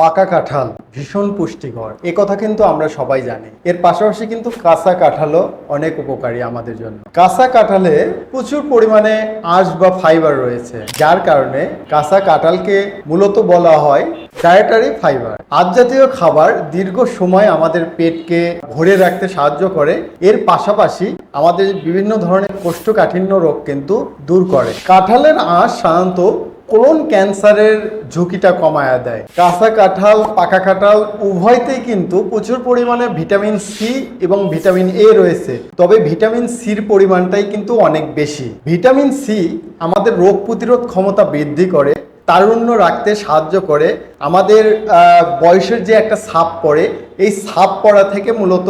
পাকা কাঁঠাল, ভীষণ পুষ্টিকর। এ কথা কিন্তু আমরা সবাই জানি। এর পাশাপাশি কিন্তু কাঁচা কাঁঠালও অনেক উপকারী আমাদের জন্য। কাঁচা কাঁঠালে প্রচুর পরিমাণে আঁশ বা ফাইবার রয়েছে, যার কারণে কাঁচা কাঁঠালকে মূলত বলা হয় ডায়েটারি ফাইবার আজ জাতীয় খাবার দীর্ঘ সময় আমাদের পেটকে ভরে রাখতে সাহায্য করে। এর পাশাপাশি আমাদের বিভিন্ন ধরনের কোষ্ঠকাঠিন্য রোগ কিন্তু দূর করে। কাঁঠালের আঁশ সাধারণত কোলন ক্যান্সারের ঝুঁকিটা কমায়া দেয়। কাঁচা কাঁঠাল, পাকা কাঁঠাল উভয়তেই কিন্তু প্রচুর পরিমাণে ভিটামিন সি এবং ভিটামিন এ রয়েছে। তবে ভিটামিন সির পরিমাণটাই কিন্তু অনেক বেশি। ভিটামিন সি আমাদের রোগ প্রতিরোধ ক্ষমতা বৃদ্ধি করে তারুণ্য রাখতে সাহায্য করে। আমাদের বয়সের যে একটা ছাপ পড়ে, এই ছাপ পড়া থেকে মূলত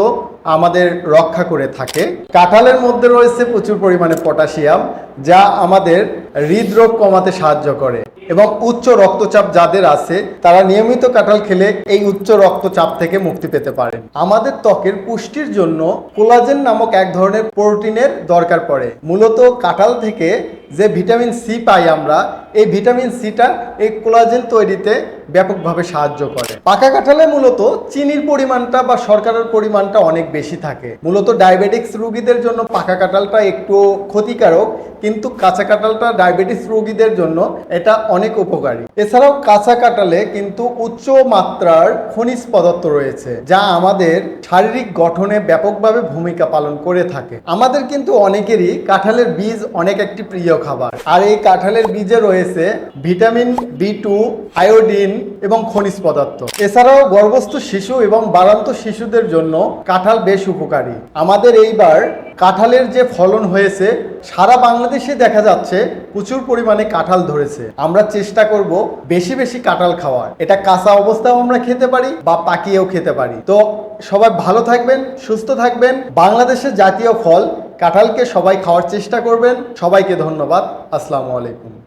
আমাদের রক্ষা করে থাকে। কাঁঠালের মধ্যে রয়েছে প্রচুর পরিমাণে পটাশিয়াম, যা আমাদের হৃদরোগ কমাতে সাহায্য করে। এবং উচ্চ রক্তচাপ যাদের আছে, তারা নিয়মিত কাঁঠাল খেলে এই উচ্চ রক্তচাপ থেকে মুক্তি পেতে পারেন আমাদের ত্বকের পুষ্টির জন্য কোলাজেন নামক এক ধরনের প্রোটিনের দরকার পড়ে। মূলত কাঁঠাল থেকে যে ভিটামিন সি পাই আমরা, এই ভিটামিন সিটা এই কোলাজেন তৈরিতে ব্যাপকভাবে সাহায্য করে। পাকা কাঁঠালে মূলত চিনির পরিমাণটা বা শর্করার পরিমাণটা অনেক বেশি থাকে। মূলত ডায়াবেটিক্স রুগীদের জন্য পাকা কাঁঠালটা একটু ক্ষতিকারক। কিন্তু কাঁচা কাঁঠালটা ডায়াবেটিস রোগীদের জন্য এটা অনেক উপকারী। এছাড়াও কাঁচা কাঁঠালে কিন্তু উচ্চ মাত্রার খনিজ পদার্থ রয়েছে, যা আমাদের শারীরিক গঠনে ব্যাপকভাবে ভূমিকা পালন করে থাকে। আমাদের কিন্তু অনেকেরই কাঁঠালের বীজ অনেক একটি প্রিয় খাবার। আর এই কাঁঠালের বীজে রয়েছে ভিটামিন বি টু, আয়োডিন এবং খনিজ পদার্থ। এছাড়াও গর্ভস্থ শিশু এবং বারান্ত শিশুদের জন্য কাঁঠাল বেশ উপকারী। আমাদের এইবার কাঁঠালের যে ফলন হয়েছে, সারা বাংলাদেশে দেখা যাচ্ছে প্রচুর পরিমাণে কাঁঠাল ধরেছে। আমরা চেষ্টা করব বেশি বেশি কাঁঠাল খাওয়ার। এটা কাঁচা অবস্থাও আমরা খেতে পারি বা পাকিয়েও খেতে পারি। তো সবাই ভালো থাকবেন, সুস্থ থাকবেন। বাংলাদেশের জাতীয় ফল কাঁঠালকে সবাই খাওয়ার চেষ্টা করবেন। সবাইকে ধন্যবাদ। আসসালামু আলাইকুম।